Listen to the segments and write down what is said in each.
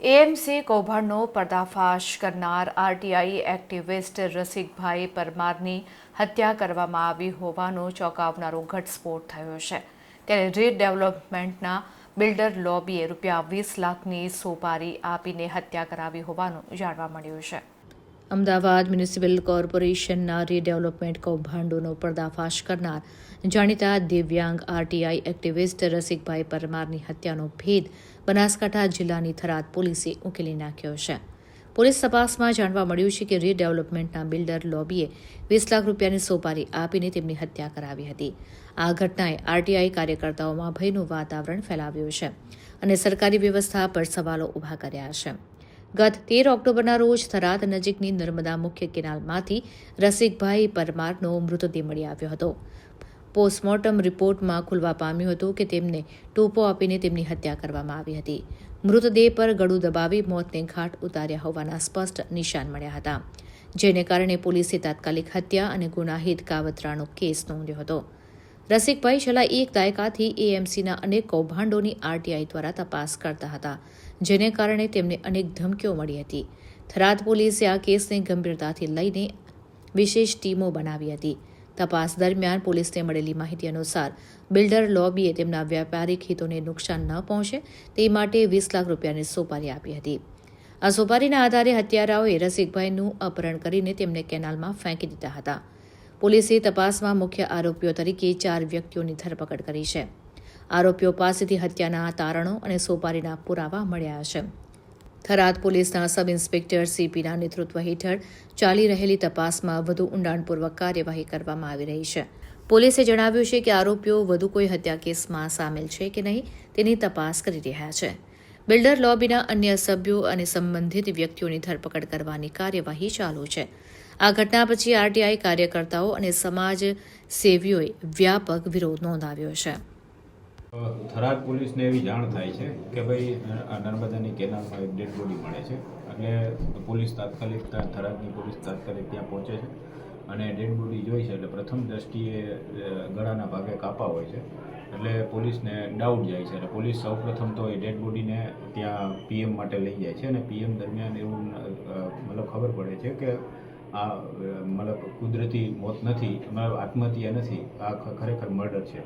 AMC કૌભાંડનો પર્દાફાશ કરનાર RTI activist Rasikbhai પરમારની હત્યા કરવામાં આવી હોવાનો ચોંકાવનારો ઘટસ્ફોટ થયો છે. ત્યારે રીડેવલપમેન્ટના બિલ્ડર લોબીએ રૂપિયા વીસ લાખની સોપારી આપીને હત્યા કરાવી હોવાનું જાણવા મળ્યું છે. અમદાવાદ મ્યુનિસિપલ કોર્પોરેશનના રીડેવલપમેન્ટ કૌભાંડોનો પર્દાફાશ કરનાર જાણીતા દિવ્યાંગ આરટીઆઈ એક્ટિવિસ્ટ રસિકભાઈ પરમારની હત્યાનો ભેદ બનાસકાંઠા જિલ્લાની થરાદ પોલીસે ઉકેલી નાખ્યો છે. પોલીસ તપાસમાં જાણવા મળ્યું છે કે રીડેવલપમેન્ટના બિલ્ડર લોબીએ વીસ લાખ રૂપિયાની સોપારી આપીને તેમની હત્યા કરાવી હતી. આ ઘટનાએ આરટીઆઈ કાર્યકર્તાઓમાં ભયનું વાતાવરણ ફેલાવ્યું છે અને સરકારી વ્યવસ્થા પર સવાલો ઊભા કર્યા છે. ગત તેર ઓક્ટોબરના રોજ થરાદ નજીકની નર્મદા મુખ્ય કેનાલમાંથી રસિકભાઈ પરમારનો મૃતદેહ મળી આવ્યો હતો. પોસ્ટમોર્ટમ રિપોર્ટમાં ખુલવા પામ્યું હતું કે તેમને ટોપો આપીને તેમની હત્યા કરવામાં આવી હતી. મૃતદેહ પર ગળું દબાવી મોતને ઘાટ ઉતાર્યા હોવાના સ્પષ્ટ નિશાન મળ્યા હતા, જેને કારણે પોલીસે તાત્કાલિક હત્યા અને ગુનાહિત કાવતરાનો કેસ નોંધ્યો હતો. રસિકભાઈ છેલ્લા એક દાયકાથી એએમસીના અનેક કૌભાંડોની આરટીઆઈ દ્વારા તપાસ કરતા હતા. જેને કારણે તેમને અનેક ધમકીઓ મળી હતી. થરાદ પોલીસે આ કેસને ગંભીરતાથી લઈને વિશેષ ટીમો બનાવી હતી. તપાસ દરમિયાન પોલીસને મળેલી માહિતી અનુસાર, બિલ્ડર લોબીએ તેમના વ્યાપારિક હિતોને નુકસાન ન પહોંચે તે માટે વીસ લાખ રૂપિયાની સોપારી આપી હતી. આ સોપારીના આધારે હત્યારાઓએ રસિકભાઈનું અપહરણ કરીને તેમને કેનાલમાં ફેંકી દીધા હતા. પોલીસે તપાસમાં મુખ્ય આરોપીઓ તરીકે ચાર વ્યક્તિઓની ધરપકડ કરી છે. આરોપીઓ પાસેથી હત્યાના તારણો અને સોપારીના પુરાવા મળ્યા છે. થરાદ પોલીસના સબ ઇન્સ્પેક્ટર સીપીના નેતૃત્વ હેઠળ ચાલી રહેલી તપાસમાં વધુ ઊંડાણપૂર્વક કાર્યવાહી કરવામાં આવી રહી છે. પોલીસે જણાવ્યું છે કે આરોપીઓ વધુ કોઈ હત્યા કેસમાં સામેલ છે કે નહીં તેની તપાસ કરી રહ્યા છે. બિલ્ડર લોબીના અન્ય સભ્યો અને સંબંધિત વ્યક્તિઓની ધરપકડ કરવાની કાર્યવાહી ચાલુ છે. આ ઘટના પછી આરટીઆઈ કાર્યકર્તાઓ અને સમાજ સેવીઓએ વ્યાપક વિરોધ નોંધાવ્યો છે. થરાદ પોલીસને એવી જાણ થાય છે કે ભાઈ નર્મદાની કેનાલમાં એક ડેડ બોડી મળે છે. એટલે પોલીસ તાત્કાલિક થરાદની પોલીસ તાત્કાલિક ત્યાં પહોંચે છે અને ડેડ બોડી જોઈ છે. એટલે પ્રથમ દ્રષ્ટિએ ગળાના ભાગે કાપા હોય છે. એટલે પોલીસને ડાઉટ જાય છે. એટલે પોલીસ સૌપ્રથમ તો એ ડેડ બોડીને ત્યાં પીએમ માટે લઈ જાય છે અને પીએમ દરમિયાન એવું મતલબ ખબર પડે છે કે આ મતલબ કુદરતી મોત નથી, મતલબ આત્મહત્યા નથી. આ ખરેખર મર્ડર છે.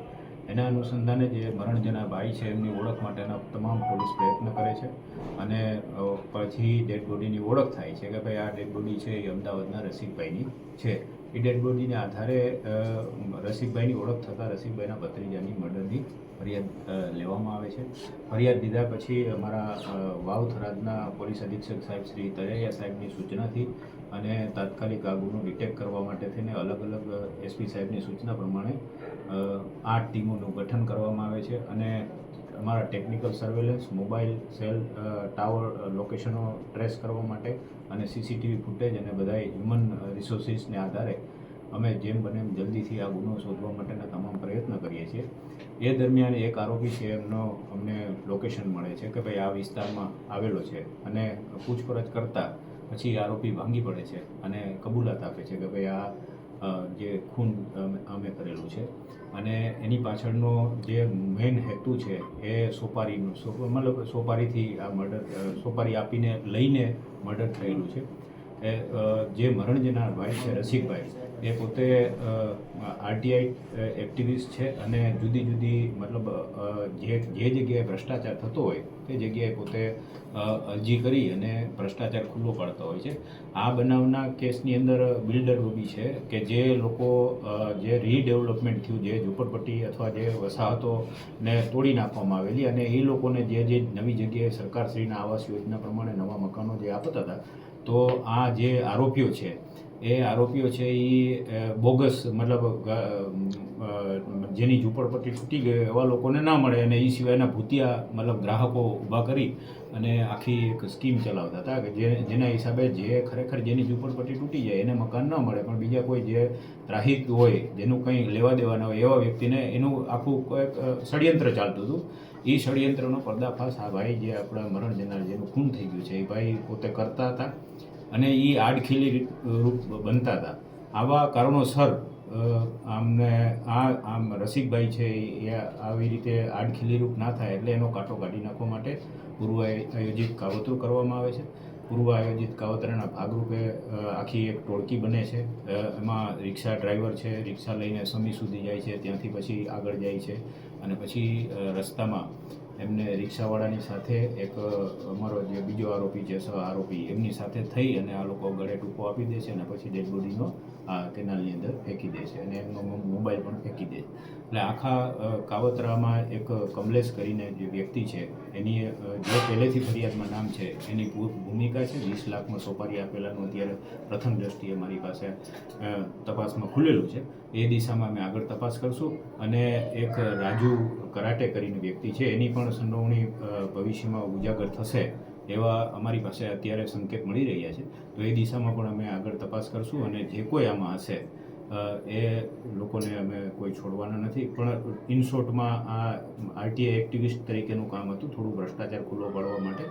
એના અનુસંધાને જે મરણ જેના ભાઈ છે, એમની ઓળખ માટેના તમામ પોલીસ પ્રયત્ન કરે છે અને પછી ડેડ બોડીની ઓળખ થાય છે કે ભાઈ આ ડેડ બોડી છે એ અમદાવાદના રસિકભાઈની છે. એ ડેડ બોડીને આધારે રસિકભાઈની ઓળખ થતાં રસિકભાઈના ભત્રીજાની મર્ડરની ફરિયાદ લેવામાં આવે છે. ફરિયાદ દીધા પછી અમારા વાવ થરાદના પોલીસ અધિક્ષક સાહેબ શ્રી તરૈયા સાહેબની સૂચનાથી અને તાત્કાલિક આ ગુનો ડિટેક્ટ કરવા માટે થઈને અલગ અલગ એસપી સાહેબની સૂચના પ્રમાણે આઠ ટીમોનું ગઠન કરવામાં આવે છે અને અમારા technical surveillance mobile cell tower લોકેશનો trace કરવા માટે અને સીસીટીવી ફૂટેજ અને બધા હ્યુમન રિસોર્સિસને આધારે અમે જેમ બને એમ જલ્દીથી આ ગુનો શોધવા માટેના તમામ પ્રયત્ન કરીએ છીએ. એ દરમિયાન એક આરોપી છે, એમનો અમને લોકેશન મળે છે કે ભાઈ આ વિસ્તારમાં આવેલો છે અને પૂછપરછ કરતાં પછી આરોપી ભાંગી પડે છે અને કબૂલાત આપે છે કે ભાઈ આ જે ખૂન અમે- કરેલું છે. અને એની પાછળનો જે મેઇન હેતુ છે એ સોપારીનું મતલબ સોપારીથી આ મર્ડર સોપારી આપીને લઈને મર્ડર થયેલું છે. એ જે મરણ જનાર ભાઈ છે, રસિકભાઈ, એ પોતે આરટીઆઈ એક્ટિવિસ્ટ છે અને જુદી જુદી મતલબ જે જે જગ્યાએ ભ્રષ્ટાચાર થતો હોય તે જગ્યાએ પોતે અરજી કરી અને ભ્રષ્ટાચાર ખુલ્લો પાડતો હોય છે. આ બનાવના કેસની અંદર બિલ્ડર રૂબી છે કે જે લોકો જે રીડેવલપમેન્ટ થયું, જે ઝૂંપડપટ્ટી અથવા જે વસાહતોને તોડી નાખવામાં આવેલી અને એ લોકોને જે જે નવી જગ્યાએ સરકારશ્રીના આવાસ યોજના પ્રમાણે નવા મકાનો જે આપતા હતા તો આ જે આરોપીઓ છે, એ આરોપીઓ છે એ બોગસ મતલબ જેની ઝૂંપડપટ્ટી તૂટી ગઈ એવા લોકોને ના મળે અને એ સિવાયના ભૂતિયા મતલબ ગ્રાહકો ઊભા કરી અને આખી એક સ્કીમ ચલાવતા હતા કે જે, જેના હિસાબે જે ખરેખર જેની ઝૂંપડપટ્ટી તૂટી જાય એને મકાન ન મળે, પણ બીજા કોઈ જે ત્રાહિત હોય જેનું કંઈ લેવા દેવા ના હોય એવા વ્યક્તિને એનું આખું કોઈક ષડયંત્ર ચાલતું હતું. એ ષડયંત્રનો પર્દાફાશ આ ભાઈ જે આપણા મરણ જનાર જેનું ખૂન થઈ ગયું છે, એ ભાઈ પોતે કરતા હતા. અને એ આડખીલી રૂપ બનતા હતા. આવા કારણોસર આમને આ, આમ રસિકભાઈ છે એ આવી રીતે આડખીલી રૂપ ના થાય એટલે એનો કાંટો કાઢી નાખવા માટે પૂર્વ આયોજિત કાવતરું કરવામાં આવે છે. પૂર્વ આયોજિત કાવતરાના ભાગરૂપે આખી એક ટોળકી બને છે. એમાં રિક્ષા ડ્રાઈવર છે, રિક્ષા લઈને સમી સુધી જાય છે, ત્યાંથી પછી આગળ જાય છે અને પછી રસ્તામાં એમને રિક્ષાવાળાની સાથે એક અમારો જે બીજો આરોપી છે સહ આરોપી, એમની સાથે થઈ અને આ લોકો ગળે ટૂંકો આપી દે છે અને પછી ડેડ બોડીનો આ કેનાલની અંદર ફેંકી દે છે અને એમનો મોબાઈલ પણ ફેંકી દે છે. એટલે આખા કાવતરામાં એક કમલેશ કરીને જે વ્યક્તિ છે એની જે પહેલેથી ફરિયાદમાં નામ છે, એની ભૂમિકા છે. વીસ લાખમાં સોપારી આપેલાનું અત્યારે પ્રથમ દ્રષ્ટિએ મારી પાસે તપાસમાં ખુલેલું છે. એ દિશામાં અમે આગળ તપાસ કરશું અને એક રાજુ કરાટે કરીને વ્યક્તિ છે, એની પણ સંડોવણી ભવિષ્યમાં ઉજાગર થશે એવા અમારી પાસે અત્યારે સંકેત મળી રહ્યા છે. તો એ દિશામાં પણ અમે આગળ તપાસ કરશું અને જે કોઈ આમાં હશે એ લોકોને અમે કોઈ છોડવાના નથી. પણ ઇન શોર્ટમાં આ આરટીઆઈ એક્ટિવિસ્ટ તરીકેનું કામ હતું. થોડું ભ્રષ્ટાચાર ખુલ્લો પાડવા માટે.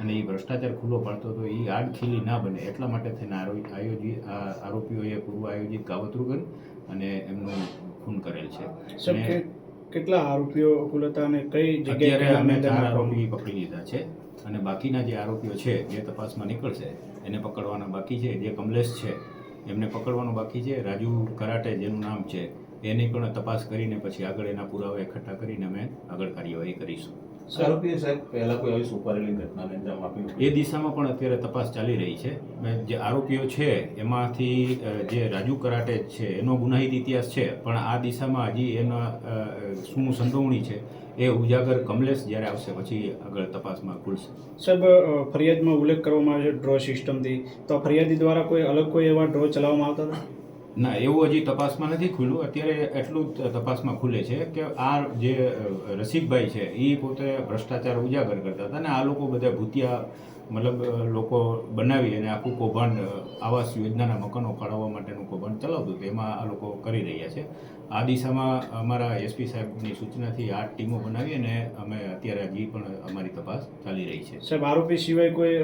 અને એ ભ્રષ્ટાચાર ખુલ્લો પાડતો તો એ આડ ખીલી ના બને. એટલા માટે થઈને આયોજિત આ આરોપીઓએ પૂર્વ આયોજિત કાવતરું કર્યું અને એમનું ખૂન કરેલ છે. અને કેટલા આરોપીઓ કુલ અને કઈ જગ્યાએ અમે ચાર આરોપી પકડી લીધા છે. અને બાકીના જે આરોપીઓ છે જે તપાસમાં નીકળશે. એને પકડવાના બાકી છે. જે કમલેશ છે એમને પકડવાનું બાકી છે. રાજુ કરાટે જેનું નામ છે, એની પણ તપાસ કરીને પછી આગળ એના પુરાવા એકઠા કરીને અમે આગળ કાર્યવાહી કરીશું. આરોપીએ સાહેબ પહેલા કોઈ આવી સુપારેલી ઘટનાને અંજામ આપ્યું એ દિશામાં પણ અત્યારે તપાસ ચાલી રહી છે. મેં જે આરોપીઓ છે એમાંથી જે રાજુ કરાટે છે એનો ગુનાહિત ઇતિહાસ છે પણ આ દિશામાં હજી એના શું સંડોવણી છે એ ઉજાગર કમલેશ જ્યારે આવશે પછી આગળ તપાસમાં ખુલશે. સાહેબ ફરિયાદમાં ઉલ્લેખ કરવામાં આવ્યો છે ડ્રો સિસ્ટમથી. તો ફરિયાદી દ્વારા કોઈ અલગ કોઈ એવા ડ્રો ચલાવવામાં આવતા હતા? ના, એવું હજી તપાસમાં નથી ખુલ્યું. અત્યારે એટલું તપાસમાં ખુલે છે કે આ જે રસિકભાઈ છે એ પોતે ભ્રષ્ટાચાર ઉજાગર કરતા હતા અને આ લોકો બધા ભૂતિયા, મતલબ લોકો બનાવી અને આખું કૌભાંડ આવાસ યોજનાના મકાનો ફાળવવા માટેનું કૌભાંડ ચલાવતું હતું. એમાં આ લોકો કરી રહ્યા છે. આ દિશામાં અમારા એસપી સાહેબની સૂચનાથી આઠ ટીમો બનાવી અને અમે અત્યારે હજી પણ અમારી તપાસ ચાલી રહી છે. સાહેબ આરોપી સિવાય કોઈ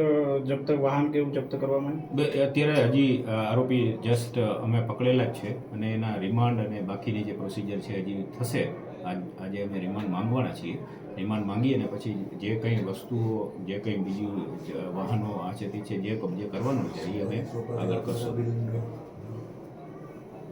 જપ્ત વાહન કે એવું જપ્ત કરવામાં અત્યારે હજી આરોપી જસ્ટ અમે પકડેલા જ છે અને એના રિમાન્ડ અને બાકીની જે પ્રોસિજર છે હજી થશે. આજ આજે અમે રિમાન્ડ માંગવાના છીએ. રિમાન્ડ માંગી અને પછી જે કંઈ વસ્તુઓ જે કંઈ બીજું વાહનો આ છે તે છે જે કબજે કરવાનું છે એ અમે આગળ કરશું.